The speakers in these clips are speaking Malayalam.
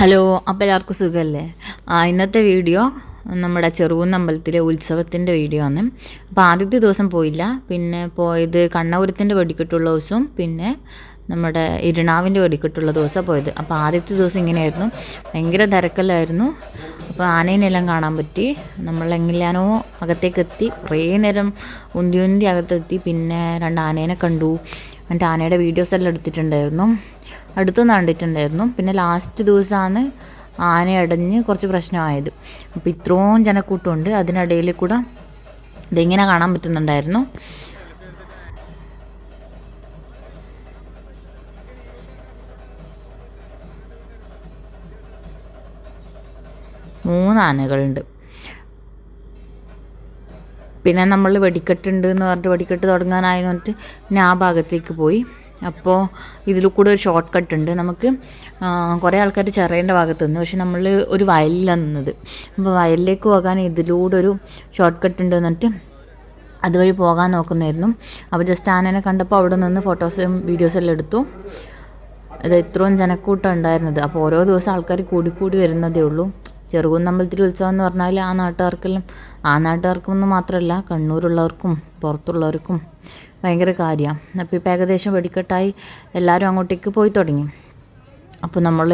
ഹലോ അപ്പോൾ എല്ലാവർക്കും സുഖമല്ലേ ആ ഇന്നത്തെ വീഡിയോ നമ്മുടെ ചെറുകുന്ന അമ്പലത്തിലെ ഉത്സവത്തിന്റെ വീഡിയോ ആണ്. അപ്പോൾ ആദ്യത്തെ ദിവസം പോയില്ല. പിന്നെ പോയത് കണ്ണപുരത്തിന്റെ വെടിക്കെട്ടുള്ള ദിവസവും പിന്നെ നമ്മുടെ ഇരുണാവിന്റെ വെടിക്കെട്ടുള്ള ദിവസമാണ് പോയത്. അപ്പോൾ ആദ്യത്തെ ദിവസം ഇങ്ങനെയായിരുന്നു. ഭയങ്കര തിരക്കല്ലായിരുന്നു. അപ്പോൾ ആനേനെല്ലാം കാണാൻ പറ്റി. നമ്മളെങ്ങനെയാണോ അകത്തേക്ക് എത്തി കുറേ നേരം ഉന്തി ഉന്തി അകത്തെത്തി. പിന്നെ രണ്ട് ആനേനെ കണ്ടു. എന്നിട്ട് ആനയുടെ വീഡിയോസ് എല്ലാം എടുത്തിട്ടുണ്ടായിരുന്നു. അടുത്തൊന്നും കണ്ടിട്ടുണ്ടായിരുന്നു. പിന്നെ ലാസ്റ്റ് ദിവസമാണ് ആന അടഞ്ഞ് കുറച്ച് പ്രശ്നമായത്. അപ്പോൾ ഇത്രയും ജനക്കൂട്ടമുണ്ട്. അതിനിടയിൽ കൂടെ ഇതിങ്ങനെ കാണാൻ പറ്റുന്നുണ്ടായിരുന്നു. മൂന്ന് ആനകളുണ്ട്. പിന്നെ നമ്മൾ വെടിക്കെട്ടുണ്ട് എന്ന് പറഞ്ഞിട്ട് വെടിക്കെട്ട് തുടങ്ങാനായി പറഞ്ഞിട്ട് പിന്നെ ആ ഭാഗത്തേക്ക് പോയി. അപ്പോൾ ഇതിൽ കൂടെ ഒരു ഷോർട്ട് കട്ട് ഉണ്ട്. നമുക്ക് കുറേ ആൾക്കാർ ചെറേന്റെ ഭാഗത്ത് നിന്ന് പക്ഷെ നമ്മൾ ഒരു വയലിലാണ് നിന്നത്. അപ്പോൾ വയലിലേക്ക് പോകാൻ ഇതിലൂടെ ഒരു ഷോർട്ട് കട്ട് ഉണ്ട് എന്നിട്ട് അതുവഴി പോകാൻ നോക്കുന്നായിരുന്നു. അപ്പോൾ ജസ്റ്റ് ആനനെ കണ്ടപ്പോൾ അവിടെ നിന്ന് ഫോട്ടോസും വീഡിയോസും എല്ലാം എടുത്തു. അത് ഇത്രയും ജനക്കൂട്ടം ഉണ്ടായിരുന്നത്. അപ്പോൾ ഓരോ ദിവസം ആൾക്കാർ കൂടിക്കൂടി വരുന്നതേ ഉള്ളൂ. ചെറുകുന്നമ്പലത്തിൽ ഉത്സവം എന്ന് പറഞ്ഞാൽ ആ നാട്ടുകാർക്കെല്ലാം ആ നാട്ടുകാർക്കും എന്ന് മാത്രമല്ല കണ്ണൂരുള്ളവർക്കും പുറത്തുള്ളവർക്കും ഭയങ്കര കാര്യമാണ്. അപ്പോൾ ഇപ്പോൾ ഏകദേശം വെടിക്കെട്ടായി എല്ലാവരും അങ്ങോട്ടേക്ക് പോയി തുടങ്ങി. അപ്പോൾ നമ്മൾ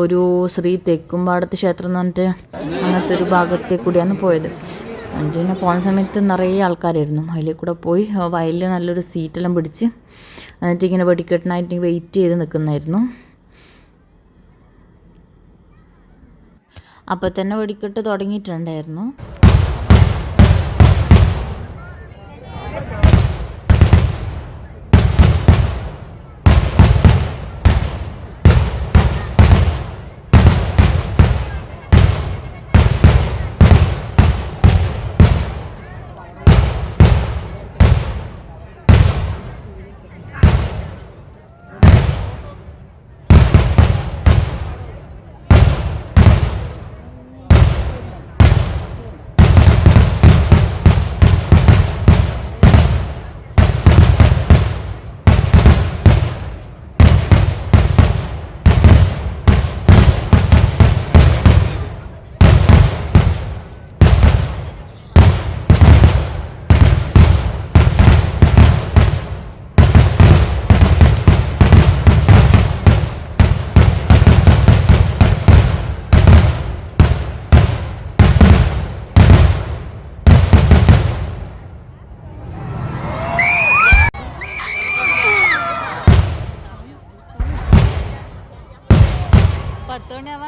ഒരു ശ്രീ തെക്കുംപാടത്ത് ക്ഷേത്രം എന്ന് പറഞ്ഞിട്ട് അങ്ങനത്തെ ഒരു ഭാഗത്തേക്ക് കൂടിയാണ് പോയത്. അഞ്ചിനെ പോകുന്ന സമയത്ത് നിറയെ ആൾക്കാരായിരുന്നു. അതിൽ കൂടെ പോയി വയലിൽ നല്ലൊരു സീറ്റെല്ലാം പിടിച്ച് എന്നിട്ട് ഇങ്ങനെ വെടിക്കെട്ടിനായിട്ട് വെയിറ്റ് ചെയ്ത് നിൽക്കുന്നായിരുന്നു. അപ്പോൾ തന്നെ വെടിക്കെട്ട് തുടങ്ങിയിട്ടുണ്ടായിരുന്നു.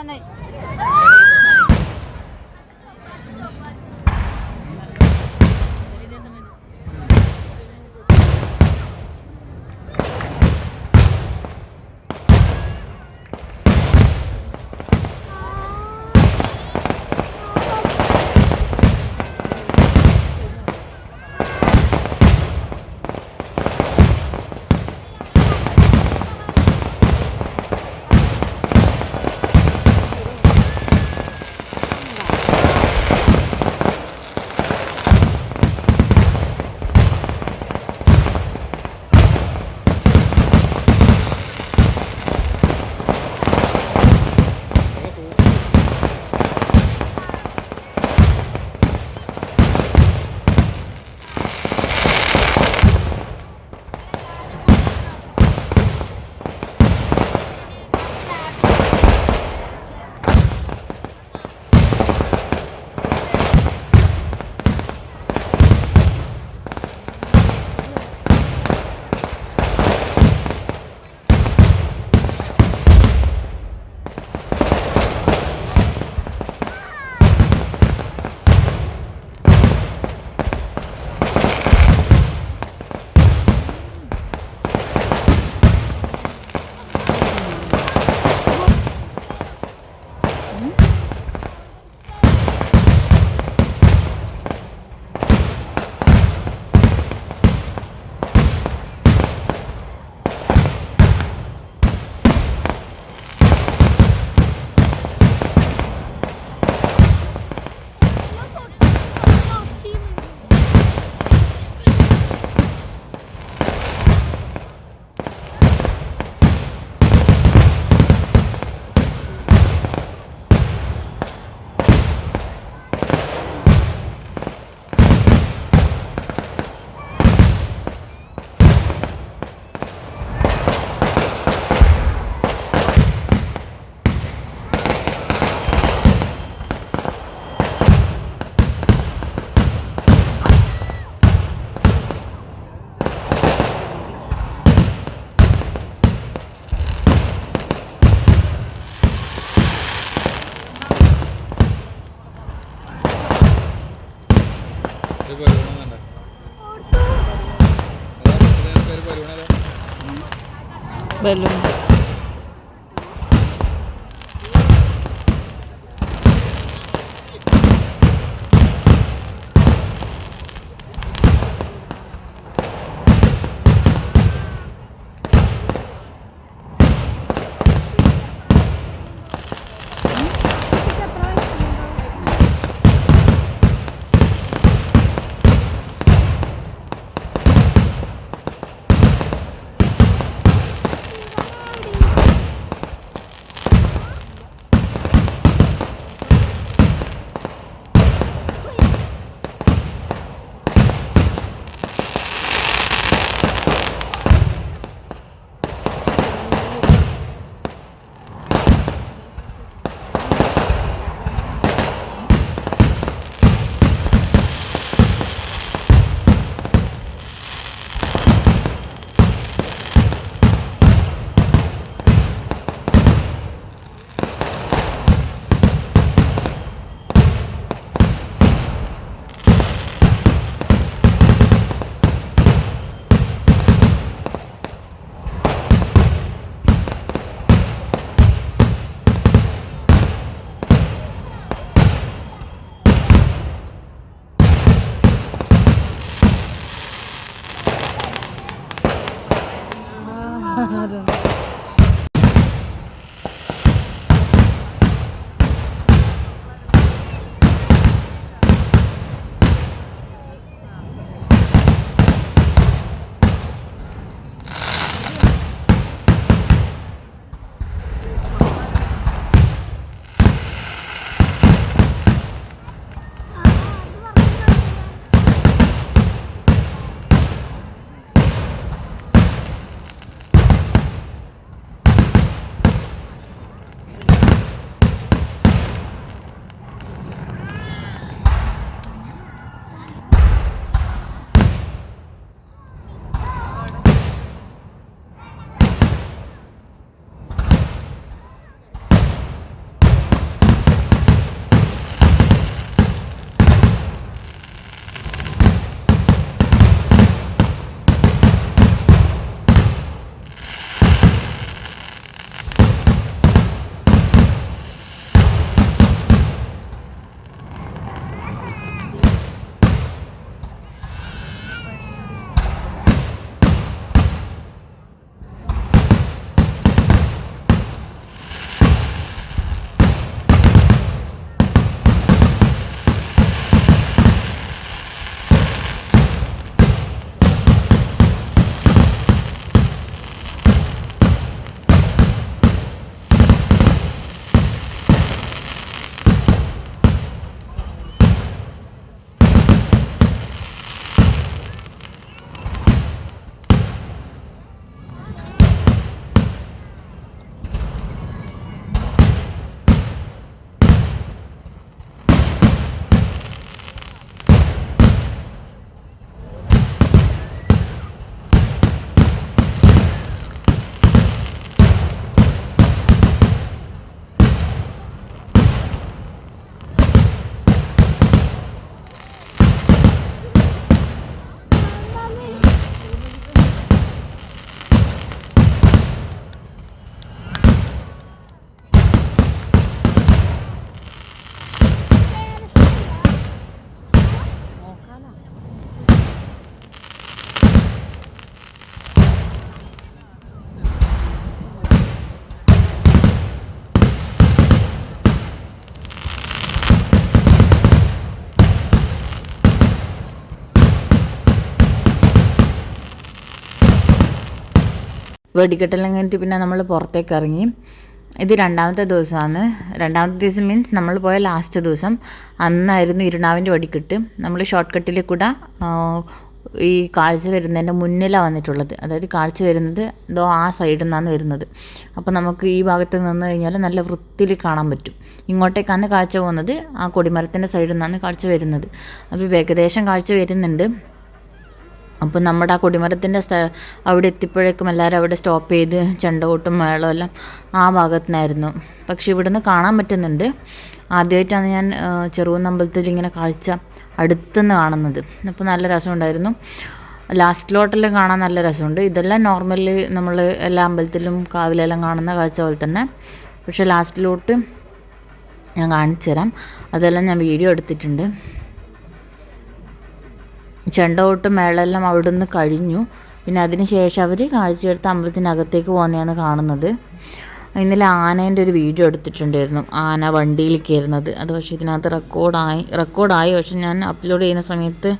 那 ബലൂൺ വെടിക്കെട്ടെല്ലാം കഴിഞ്ഞിട്ട് പിന്നെ നമ്മൾ പുറത്തേക്ക് ഇറങ്ങി ഇത് രണ്ടാമത്തെ ദിവസമാണ് രണ്ടാമത്തെ ദിവസം മീൻസ് നമ്മൾ പോയ ലാസ്റ്റ് ദിവസം. അന്നായിരുന്നു ഇരുണാവിന്റെ വെടിക്കെട്ട്. നമ്മൾ ഷോർട്ട് കട്ടിൽ കൂടെ ഈ കാഴ്ച വരുന്നതിന്റെ മുന്നിലാണ് വന്നിട്ടുള്ളത്. അതായത് കാഴ്ച വരുന്നത് ഇതോ ആ സൈഡിൽ നിന്നാണ് വരുന്നത്. അപ്പോൾ നമുക്ക് ഈ ഭാഗത്ത് നിന്ന് കഴിഞ്ഞാൽ നല്ല വൃത്തിയിൽ കാണാൻ പറ്റും. ഇങ്ങോട്ടേക്കാണ് കാഴ്ച പോകുന്നത്. ആ കൊടിമരത്തിന്റെ സൈഡിൽ നിന്നാണ് കാഴ്ച വരുന്നത്. അപ്പോൾ ഏകദേശം കാഴ്ച വരുന്നുണ്ട്. അപ്പോൾ നമ്മുടെ ആ കൊടിമരത്തിന്റെ സ്ഥ അവിടെ എത്തിയപ്പോഴേക്കും എല്ലാവരും അവിടെ സ്റ്റോപ്പ് ചെയ്ത് ചെണ്ടകൂട്ടും മേളവും എല്ലാം ആ ഭാഗത്തുനിന്നായിരുന്നു. പക്ഷെ ഇവിടുന്ന് കാണാൻ പറ്റുന്നുണ്ട്. ആദ്യമായിട്ടാണ് ഞാൻ ചെറുവന്നമ്പലത്തിൽ ഇങ്ങനെ കാഴ്ച അടുത്തുനിന്ന് കാണുന്നത്. അപ്പോൾ നല്ല രസമുണ്ടായിരുന്നു. ലാസ്റ്റിലോട്ടെല്ലാം കാണാൻ നല്ല രസമുണ്ട്. ഇതെല്ലാം നോർമലി നമ്മൾ എല്ലാ അമ്പലത്തിലും കാവിലെല്ലാം കാണുന്ന കാഴ്ച പോലെ തന്നെ. പക്ഷേ ലാസ്റ്റിലോട്ട് ഞാൻ കാണിച്ചു തരാം അതെല്ലാം ഞാൻ വീഡിയോ എടുത്തിട്ടുണ്ട്. ചെണ്ടകൊട്ട് മേളെല്ലാം അവിടെ നിന്ന് കഴിഞ്ഞു. പിന്നെ അതിന് ശേഷം അവർ കാഴ്ചയെടുത്ത് അമ്പലത്തിനകത്തേക്ക് പോകുന്നതാണ് കാണുന്നത്. ഇന്നലെ ആനേന്റെ ഒരു വീഡിയോ എടുത്തിട്ടുണ്ടായിരുന്നു. ആന വണ്ടിയിൽ കയറുന്നത്. അത് പക്ഷേ ഇതിനകത്ത് റെക്കോർഡായി റെക്കോർഡായി പക്ഷെ ഞാൻ അപ്ലോഡ് ചെയ്യുന്ന സമയത്ത്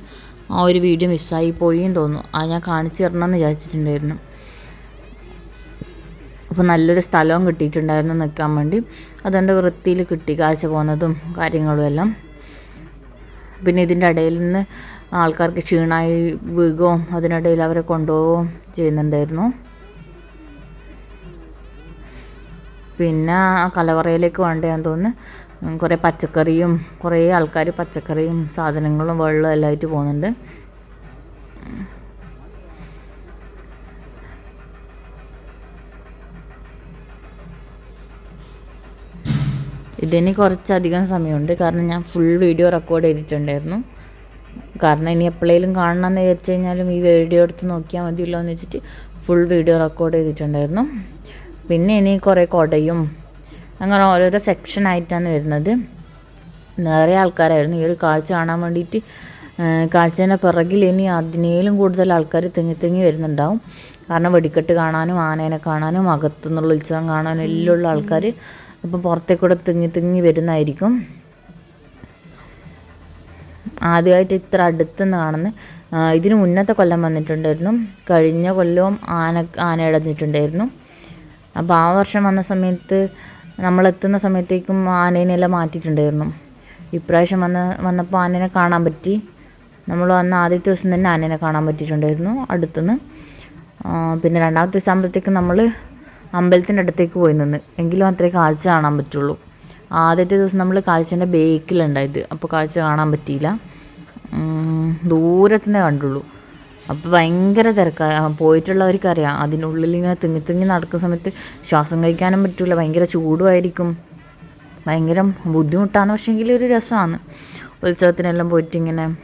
ആ ഒരു വീഡിയോ മിസ്സായി പോയി തോന്നുന്നു. അത് ഞാൻ കാണിച്ചു തരണമെന്ന് വിചാരിച്ചിട്ടുണ്ടായിരുന്നു. അപ്പോൾ നല്ലൊരു സ്ഥലവും കിട്ടിയിട്ടുണ്ടായിരുന്നു നിൽക്കാൻ വേണ്ടി. അതുകൊണ്ട് വൃത്തിയിൽ കിട്ടി കാഴ്ച പോകുന്നതും കാര്യങ്ങളും എല്ലാം. പിന്നെ ഇതിന്റെ ഇടയിൽ നിന്ന് ആൾക്കാർക്ക് ക്ഷീണമായി വീഴുകയും അതിനിടയിൽ അവരെ കൊണ്ടുപോവുകയും ചെയ്യുന്നുണ്ടായിരുന്നു. പിന്നെ കലവറയിലേക്ക് വേണ്ടതെന്ന് തോന്നുന്നു. കുറേ പച്ചക്കറിയും കുറേ ആൾക്കാർ പച്ചക്കറിയും സാധനങ്ങളും വെള്ളവും എല്ലാം ആയിട്ട് പോകുന്നുണ്ട്. ഇതിന് കുറച്ചധികം സമയമുണ്ട്. കാരണം ഞാൻ ഫുൾ വീഡിയോ റെക്കോർഡ് ചെയ്തിട്ടുണ്ടായിരുന്നു. കാരണം ഇനി എപ്പോഴേലും കാണണം എന്ന് വിചാരിച്ചു കഴിഞ്ഞാലും ഈ വീഡിയോ എടുത്ത് നോക്കിയാൽ മതിയല്ലോ എന്ന് വെച്ചിട്ട് ഫുൾ വീഡിയോ റെക്കോർഡ് ചെയ്തിട്ടുണ്ടായിരുന്നു. പിന്നെ ഇനി കുറേ കൊടയും അങ്ങനെ ഓരോരോ സെക്ഷനായിട്ടാണ് വരുന്നത്. നിറയെ ആൾക്കാരായിരുന്നു. ഈ ഒരു കാഴ്ച കാണാൻ വേണ്ടിയിട്ട് കാഴ്ചേന്റെ പിറകിൽ ഇനി അതിനേലും കൂടുതൽ ആൾക്കാർ തിങ്ങി തിങ്ങി വരുന്നുണ്ടാവും. കാരണം വെടിക്കെട്ട് കാണാനും ആനേനെ കാണാനും അകത്തുനിന്നുള്ള ഉത്സവം കാണാനും എല്ലാം ഉള്ള ആൾക്കാർ ഇപ്പം പുറത്തേക്കൂടെ തിങ്ങി തിങ്ങി വരുന്നതായിരിക്കും. ആദ്യമായിട്ട് ഇത്ര അടുത്തുനിന്ന് കാണുന്നത്. ഇതിന് മുന്നത്തെ കൊല്ലം വന്നിട്ടുണ്ടായിരുന്നു. കഴിഞ്ഞ കൊല്ലവും ആന ആന ഇടഞ്ഞിട്ടുണ്ടായിരുന്നു അപ്പോൾ ആ വർഷം വന്ന സമയത്ത് നമ്മളെത്തുന്ന സമയത്തേക്കും ആനേനെല്ലാം മാറ്റിയിട്ടുണ്ടായിരുന്നു. ഇപ്രാവശ്യം വന്ന് വന്നപ്പോൾ ആനേനെ കാണാൻ പറ്റി. നമ്മൾ വന്ന ആദ്യത്തെ ദിവസം തന്നെ ആനേനെ കാണാൻ പറ്റിയിട്ടുണ്ടായിരുന്നു അടുത്തുനിന്ന്. പിന്നെ രണ്ടാമത്തെ ദിവസം ആകുമ്പോഴത്തേക്കും നമ്മൾ അമ്പലത്തിന്റെ അടുത്തേക്ക് പോയി നിന്ന്. എങ്കിലും അത്രയും കാഴ്ച കാണാൻ പറ്റുള്ളൂ. ആദ്യത്തെ ദിവസം നമ്മൾ കാഴ്ചേന്റെ ബേക്കിലുണ്ടായത്. അപ്പോൾ കാഴ്ച കാണാൻ പറ്റിയില്ല. ദൂരത്തുനിന്നേ കണ്ടുള്ളൂ. അപ്പോൾ ഭയങ്കര തിരക്കാണ് പോയിട്ടുള്ളവർക്കറിയാം. അതിനുള്ളിൽ ഇങ്ങനെ തിങ്ങി തിങ്ങി നടക്കുന്ന സമയത്ത് ശ്വാസം കഴിക്കാനും പറ്റില്ല ഭയങ്കര ചൂടുമായിരിക്കും. ഭയങ്കര ബുദ്ധിമുട്ടാണ്. പക്ഷേങ്കിൽ ഒരു രസമാണ്. ഉത്സവത്തിനെല്ലാം പോയിട്ട് ഇങ്ങനെ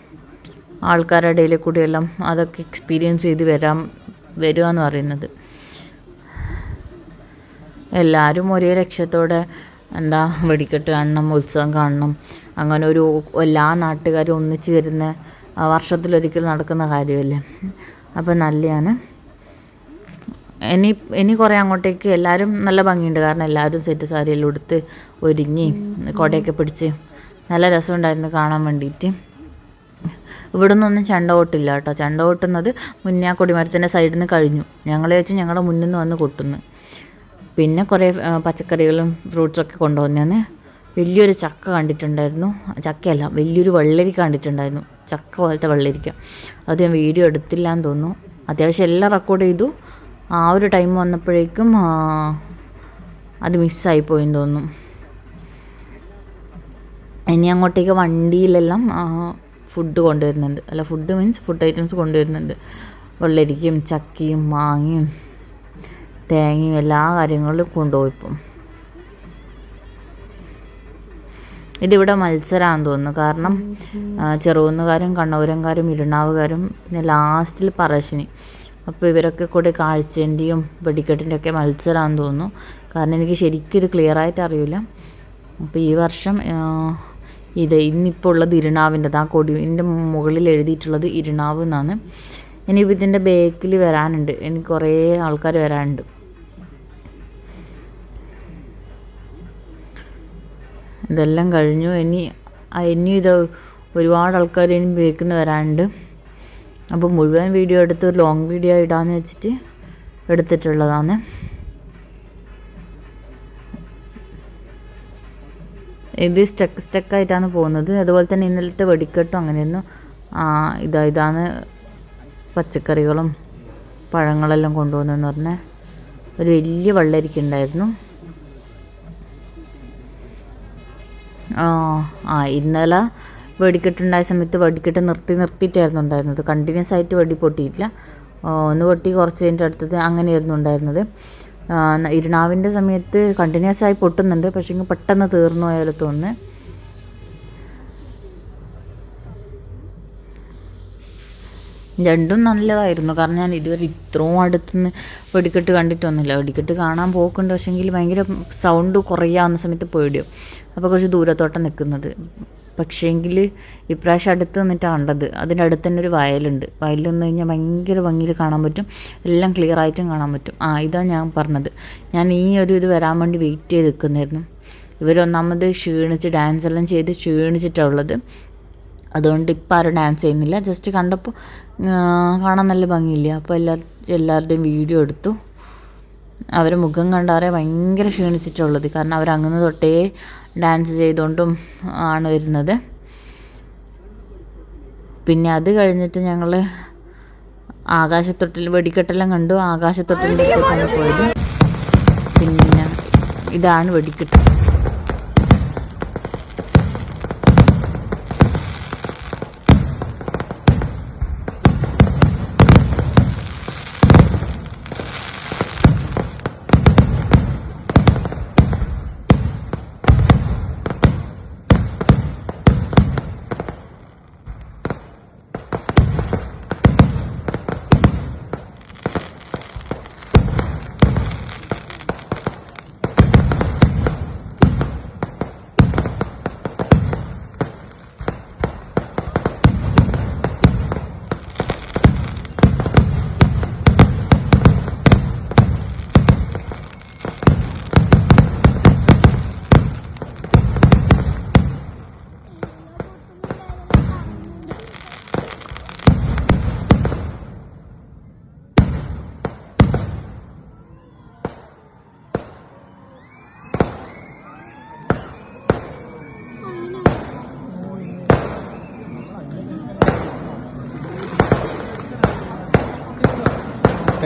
ആൾക്കാരുടെ ഇടയിൽ കൂടിയെല്ലാം അതൊക്കെ എക്സ്പീരിയൻസ് ചെയ്ത് വരാം വരിക എന്ന് പറയുന്നത്. എല്ലാവരും ഒരേ ലക്ഷ്യത്തോടെ എന്താ വെടിക്കെട്ട് കാണണം ഉത്സവം കാണണം. അങ്ങനെ ഒരു എല്ലാ നാട്ടുകാരും ഒന്നിച്ച് വരുന്ന വർഷത്തിലൊരിക്കൽ നടക്കുന്ന കാര്യമല്ലേ? അപ്പം നല്ലതാണ് ഇനി ഇനി കുറേ അങ്ങോട്ടേക്ക് എല്ലാവരും നല്ല ഭംഗിയുണ്ട്. കാരണം എല്ലാവരും സെറ്റ് സാരിയെല്ലാം ഉടുത്ത് ഒരുങ്ങി കൊടയൊക്കെ പിടിച്ച് നല്ല രസമുണ്ടായിരുന്നു കാണാൻ വേണ്ടിയിട്ട്. ഇവിടെ നിന്നൊന്നും ചെണ്ട കൊട്ടില്ല കേട്ടോ. ചെണ്ട കൊട്ടുന്നത് മുന്നേ കൊടിമരത്തിന്റെ സൈഡിൽ നിന്ന് കഴിഞ്ഞു. ഞങ്ങൾ വെച്ച് ഞങ്ങളുടെ മുന്നിൽ നിന്ന് വന്ന് കൊട്ടുന്നു. പിന്നെ കുറേ പച്ചക്കറികളും ഫ്രൂട്ട്സൊക്കെ കൊണ്ടുവന്നേന്ന്. വലിയൊരു ചക്ക കണ്ടിട്ടുണ്ടായിരുന്നു. ചക്കയല്ല വലിയൊരു വെള്ളരിക്ക കണ്ടിട്ടുണ്ടായിരുന്നു. ചക്ക പോലത്തെ വെള്ളരിക്ക. അത് ഞാൻ വീഡിയോ എടുത്തില്ല എന്ന് തോന്നുന്നു. അത്യാവശ്യം എല്ലാം റെക്കോർഡ് ചെയ്തു. ആ ഒരു ടൈം വന്നപ്പോഴേക്കും അത് മിസ്സായി പോയെന്ന് തോന്നുന്നു. ഇനി അങ്ങോട്ടേക്ക് വണ്ടിയിലെല്ലാം ഫുഡ് കൊണ്ടുവരുന്നുണ്ട്. അല്ല ഫുഡ് മീൻസ് ഫുഡ് ഐറ്റംസ് കൊണ്ടുവരുന്നുണ്ട്. വെള്ളരിക്കയും ചക്കയും മാങ്ങയും. തേങ്ങയും എല്ലാ കാര്യങ്ങളും കൊണ്ടുപോയി ഇപ്പം ഇതിവിടെ മത്സരമാണെന്ന് തോന്നുന്നു. കാരണം ചെറുകുന്നുകാരും കണ്ണൂരങ്കാരും ഇരുണാവുകാരും പിന്നെ ലാസ്റ്റിൽ പറശ്ശിനി. അപ്പോൾ ഇവരൊക്കെ കൂടി കാഴ്ചേന്റെയും വെടിക്കെട്ടിന്റെ ഒക്കെ മത്സരമാണെന്ന് തോന്നുന്നു. കാരണം എനിക്ക് ശരിക്കും ക്ലിയർ ആയിട്ട് അറിയില്ല. അപ്പോൾ ഈ വർഷം ഇത് ഇന്നിപ്പോൾ ഉള്ളത് ഇരുണാവിന്റെത് ആ കൊടിന്റെ മുകളിൽ എഴുതിയിട്ടുള്ളത് ഇരുണാവ് എന്നാണ്. ഇനിയിപ്പോൾ ഇതിന്റെ ബേക്കിൽ വരാനുണ്ട്. എനിക്ക് കുറേ ആൾക്കാർ വരാനുണ്ട്. ഇതെല്ലാം കഴിഞ്ഞു. ഇനി ഇനി ഇത് ഒരുപാട് ആൾക്കാർ ഇനി ബേക്കിൽ വരാനുണ്ട്. അപ്പോൾ മുഴുവൻ വീഡിയോ എടുത്ത് ലോങ് വീഡിയോ ഇടാന്ന് വെച്ചിട്ട് എടുത്തിട്ടുള്ളതാണ്. ഇത് സ്റ്റക്ക് സ്റ്റക്കായിട്ടാണ് പോകുന്നത്. അതുപോലെ തന്നെ ഇന്നലത്തെ വെടിക്കെട്ടും അങ്ങനെയൊന്നും ഇതാ ഇതാണ് പച്ചക്കറികളും പഴങ്ങളെല്ലാം കൊണ്ടുവന്നെന്ന് പറഞ്ഞാൽ ഒരു വലിയ വെള്ളരിക്കുണ്ടായിരുന്നു ആ ഇന്നലെ വെടിക്കെട്ടുണ്ടായ സമയത്ത് വെടിക്കെട്ട് നിർത്തി നിർത്തിയിട്ടായിരുന്നു ഉണ്ടായിരുന്നത്. കണ്ടിന്യൂസ് ആയിട്ട് വെടി പൊട്ടിയിട്ടില്ല. ഒന്ന് പൊട്ടി കുറച്ച് കഴിഞ്ഞിട്ട് അടുത്തത് അങ്ങനെയായിരുന്നു ഉണ്ടായിരുന്നത്. ഇരുണാവിന്റെ സമയത്ത് കണ്ടിന്യൂസ് ആയി പൊട്ടുന്നുണ്ട്. പക്ഷേ പെട്ടെന്ന് തീർന്നു പോയാലും തോന്നുന്നു. രണ്ടും നല്ലതായിരുന്നു. കാരണം ഞാൻ ഇതുവരെ ഇത്രയും അടുത്തുനിന്ന് വെടിക്കെട്ട് കണ്ടിട്ടൊന്നുമില്ല. വെടിക്കെട്ട് കാണാൻ പോക്കുണ്ട്. പക്ഷേങ്കിൽ ഭയങ്കര സൗണ്ട് കുറയാവുന്ന സമയത്ത് പേടിയോ അപ്പോൾ കുറച്ച് ദൂരത്തോട്ടം നിൽക്കുന്നത് പക്ഷേങ്കിൽ ഇപ്രാവശ്യം അടുത്ത് നിന്നിട്ടാണ് കണ്ടത്. അതിന്റെ അടുത്ത് തന്നെ ഒരു വയലുണ്ട്. വയലിൽ നിന്ന് കഴിഞ്ഞാൽ ഭയങ്കര ഭംഗിയിൽ കാണാൻ പറ്റും. എല്ലാം ക്ലിയർ ആയിട്ടും കാണാൻ പറ്റും. ആ ഇതാണ് ഞാൻ പറഞ്ഞത്. ഞാൻ ഈ ഒരു ഇത് വരാൻ വേണ്ടി വെയിറ്റ് ചെയ്ത് നിൽക്കുന്നായിരുന്നു. ഇവരൊന്നാമത് ക്ഷീണിച്ച് ഡാൻസ് എല്ലാം ചെയ്ത് ക്ഷീണിച്ചിട്ടാണ് ഉള്ളത്. അതുകൊണ്ട് ഇപ്പം ആരും ഡാൻസ് ചെയ്യുന്നില്ല. ജസ്റ്റ് കണ്ടപ്പോൾ കാണാൻ നല്ല ഭംഗിയില്ല? അപ്പോൾ എല്ലാ എല്ലാവരുടെയും വീഡിയോ എടുത്തു. അവരെ മുഖം കണ്ടാറെ ഭയങ്കര ക്ഷീണിച്ചിട്ടുള്ളത്. കാരണം അവർ അങ്ങനെ തൊട്ടേ ഡാൻസ് ചെയ്തുകൊണ്ടും ആണ് വരുന്നത്. പിന്നെ അത് കഴിഞ്ഞിട്ട് ഞങ്ങൾ ആകാശത്തൊട്ടിൽ വെടിക്കെട്ടെല്ലാം കണ്ടു. അടുത്തേക്കാണ് പോയത്. പിന്നെ ഇതാണ് വെടിക്കെട്ട്.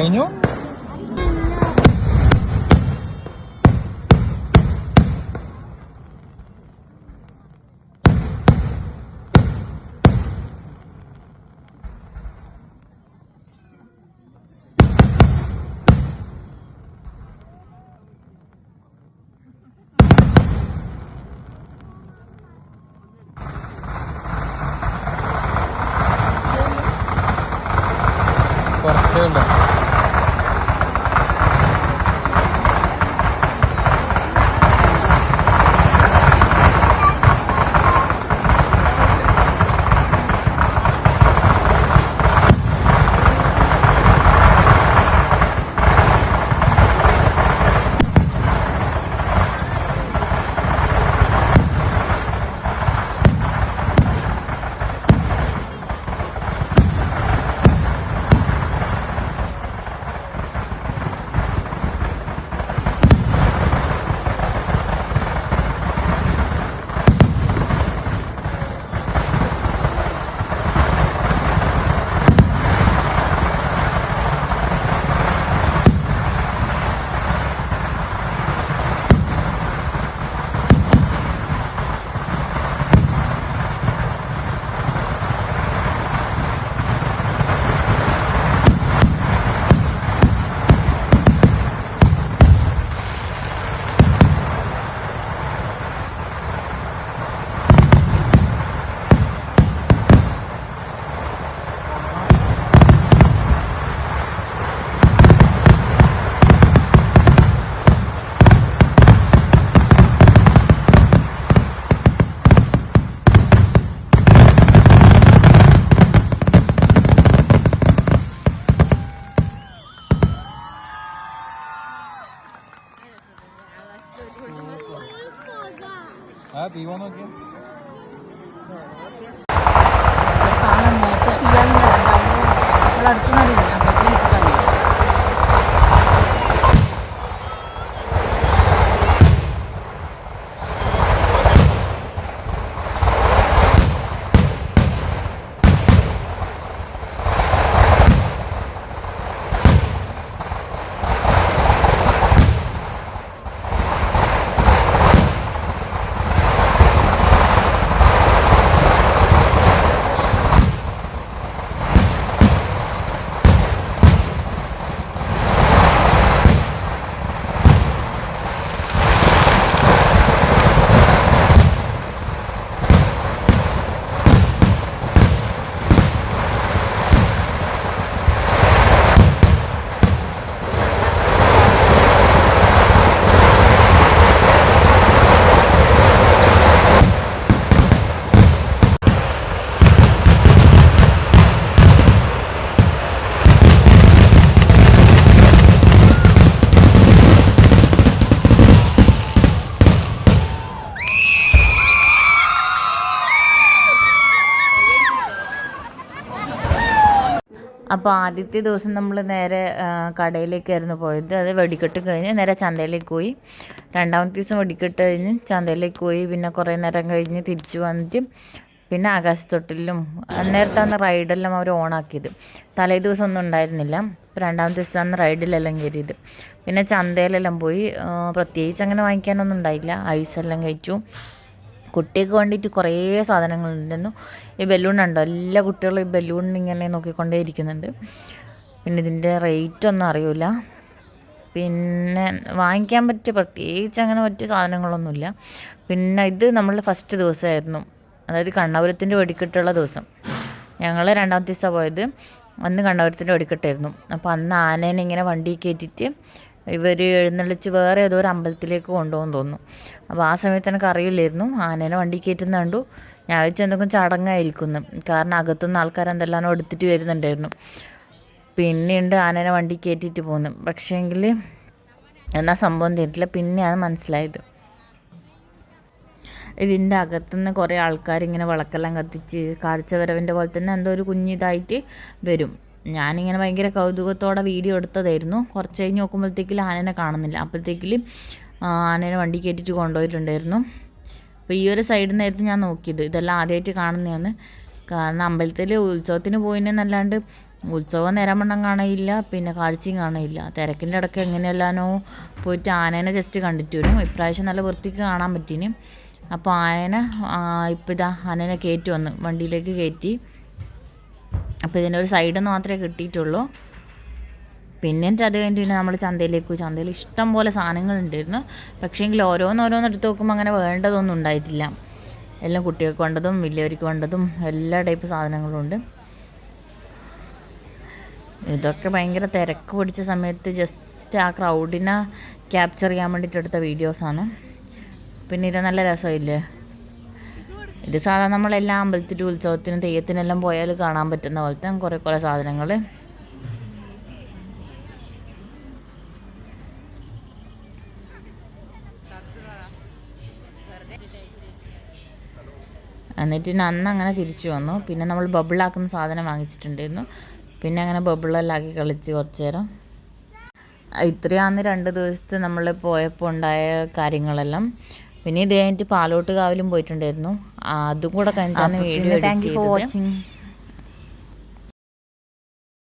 കഴിഞ്ഞു ആ തീ പോകാൻ അപ്പോൾ ആദ്യത്തെ ദിവസം നമ്മൾ നേരെ കടയിലേക്കായിരുന്നു പോയത്. അത് വെടിക്കെട്ട് കഴിഞ്ഞ് നേരെ ചന്തയിലേക്ക് പോയി. രണ്ടാമത്തെ ദിവസം വെടിക്കെട്ട് കഴിഞ്ഞ് ചന്തയിലേക്ക് പോയി. പിന്നെ കുറേ നേരം കഴിഞ്ഞ് തിരിച്ചു വന്നിട്ട് പിന്നെ ആകാശത്തൊട്ടിലും അന്നേരത്തെ അന്ന് റൈഡെല്ലാം അവർ ഓണാക്കിയത്. തലേ ദിവസം ഒന്നും ഉണ്ടായിരുന്നില്ല. രണ്ടാമത്തെ ദിവസം അന്ന് റൈഡിലെല്ലാം കയറിയത്. പിന്നെ ചന്തയിലെല്ലാം പോയി. പ്രത്യേകിച്ച് അങ്ങനെ വാങ്ങിക്കാനൊന്നും ഉണ്ടായില്ല. ഐസെല്ലാം കഴിച്ചു. കുട്ടിക്ക് വേണ്ടിയിട്ട് കുറേ സാധനങ്ങളുണ്ടായിരുന്നു ഈ ബലൂൺ ഉണ്ടോ എല്ലാ കുട്ടികളും ഈ ബലൂൺ ഇങ്ങനെ നോക്കിക്കൊണ്ടേ ഇരിക്കുന്നുണ്ട്. പിന്നെ ഇതിന്റെ റേറ്റ് ഒന്നും അറിയില്ല പിന്നെ വാങ്ങിക്കാൻ പറ്റിയ പ്രത്യേകിച്ച് അങ്ങനെ പറ്റിയ സാധനങ്ങളൊന്നുമില്ല. പിന്നെ ഇത് നമ്മൾ ഫസ്റ്റ് ദിവസമായിരുന്നു. അതായത് കണ്ണപുരത്തിന്റെ വെടിക്കെട്ടുള്ള ദിവസം. ഞങ്ങൾ രണ്ടാമത്തെ ദിവസം പോയത്. അന്ന് കണ്ണപുരത്തിന്റെ വെടിക്കെട്ടായിരുന്നു. അപ്പോൾ അന്ന് ആനേനെ ഇങ്ങനെ വണ്ടി കയറ്റിയിട്ട് ഇവർ എഴുന്നള്ളിച്ച് വേറെ ഏതോ ഒരു അമ്പലത്തിലേക്ക് കൊണ്ടുപോകാൻ തോന്നുന്നു. അപ്പോൾ ആ സമയത്ത് എനിക്ക് അറിയില്ലായിരുന്നു. ആനേനെ വണ്ടി കയറ്റുന്ന കണ്ടു. ഞാൻ വെച്ച് എന്തെങ്കിലും ചടങ്ങായിരിക്കുന്നു കാരണം അകത്തുനിന്ന് ആൾക്കാർ എന്തെല്ലാം എടുത്തിട്ട് വരുന്നുണ്ടായിരുന്നു. പിന്നെയുണ്ട് ആനേനെ വണ്ടി കയറ്റിയിട്ട് പോകുന്നു പക്ഷേങ്കിൽ എന്നാ സംഭവം തരില്ല പിന്നെയാണ് മനസ്സിലായത്. ഇതിന്റെ അകത്തുനിന്ന് കുറേ ആൾക്കാർ ഇങ്ങനെ വിളക്കെല്ലാം കത്തിച്ച് കാഴ്ചവരവിന്റെ പോലെ തന്നെ എന്തോ ഒരു കുഞ്ഞിതായിട്ട് വരും. ഞാനിങ്ങനെ ഭയങ്കര കൗതുകത്തോടെ വീഡിയോ എടുത്തതായിരുന്നു. കുറച്ച് കഴിഞ്ഞ് നോക്കുമ്പോഴത്തേക്കിൽ ആനനെ കാണുന്നില്ല. അപ്പോഴത്തേക്കിൽ ആനേനെ വണ്ടി കയറ്റിട്ട് കൊണ്ടുപോയിട്ടുണ്ടായിരുന്നു. അപ്പോൾ ഈ ഒരു സൈഡിൽ നിന്നായിരുന്നു ഞാൻ നോക്കിയത്. ഇതെല്ലാം ആദ്യമായിട്ട് കാണുന്നതാണ്. കാരണം അമ്പലത്തിൽ ഉത്സവത്തിന് പോയിന്നല്ലാണ്ട് ഉത്സവം നേരം വണ്ണം കാണയില്ല പിന്നെ കാഴ്ചയും കാണയില്ല. തിരക്കിന്റെ ഇടയ്ക്ക് എങ്ങനെയല്ലാനോ പോയിട്ട് ആനേനെ ജസ്റ്റ് കണ്ടിട്ട് വരും. ഇപ്രാവശ്യം നല്ല വൃത്തിക്ക് കാണാൻ പറ്റീന്. അപ്പോൾ ആനേനെ ഇപ്പോൾ ഇതാ ആനേനെ കയറ്റി വന്നു വണ്ടിയിലേക്ക് കയറ്റി. അപ്പോൾ ഇതിന്റെ ഒരു സൈഡ് മാത്രമേ കിട്ടിയിട്ടുള്ളൂ. പിന്നെ അത് കഴിഞ്ഞിട്ട് നമ്മൾ ചന്തയിലേക്ക് പോയി. ചന്തയിൽ ഇഷ്ടം പോലെ സാധനങ്ങളുണ്ടായിരുന്നു പക്ഷേങ്കിൽ ഓരോന്നോരോന്ന് എടുത്ത് നോക്കുമ്പോൾ അങ്ങനെ വേണ്ടതൊന്നും ഉണ്ടായിട്ടില്ല. എല്ലാം കുട്ടികൾക്ക് വേണ്ടതും വലിയവർക്ക് വേണ്ടതും എല്ലാ ടൈപ്പ് സാധനങ്ങളും ഉണ്ട്. ഇതൊക്കെ ഭയങ്കര തിരക്ക് പിടിച്ച സമയത്ത് ജസ്റ്റ് ആ ക്രൗഡിനെ ക്യാപ്ചർ ചെയ്യാൻ വേണ്ടിയിട്ട് എടുത്ത വീഡിയോസാണ് പിന്നെ ഇത് നല്ല രസമില്ലേ ഇത് സാധാരണ നമ്മളെല്ലാ അമ്പലത്തിന്റെ ഉത്സവത്തിനും തെയ്യത്തിനെല്ലാം പോയാൽ കാണാൻ പറ്റുന്ന പോലത്തെ കുറേ കുറേ സാധനങ്ങൾ എന്നിട്ട് അന്ന് അങ്ങനെ തിരിച്ചു വന്നു. പിന്നെ നമ്മൾ ബബിളാക്കുന്ന സാധനം വാങ്ങിച്ചിട്ടുണ്ടായിരുന്നു. പിന്നെ അങ്ങനെ ബബിളെല്ലാം ആക്കി കളിച്ച് കുറച്ച് നേരം. ഇത്രയാണ് രണ്ട് ദിവസത്തെ നമ്മൾ പോയപ്പോൾ ഉണ്ടായ കാര്യങ്ങളെല്ലാം. പിന്നെ ഇത് കഴിഞ്ഞിട്ട് പാലോട്ട് കാവിലും പോയിട്ടുണ്ടായിരുന്നു. അതും കൂടെ കഴിഞ്ഞിട്ടാണ് video thank you for watching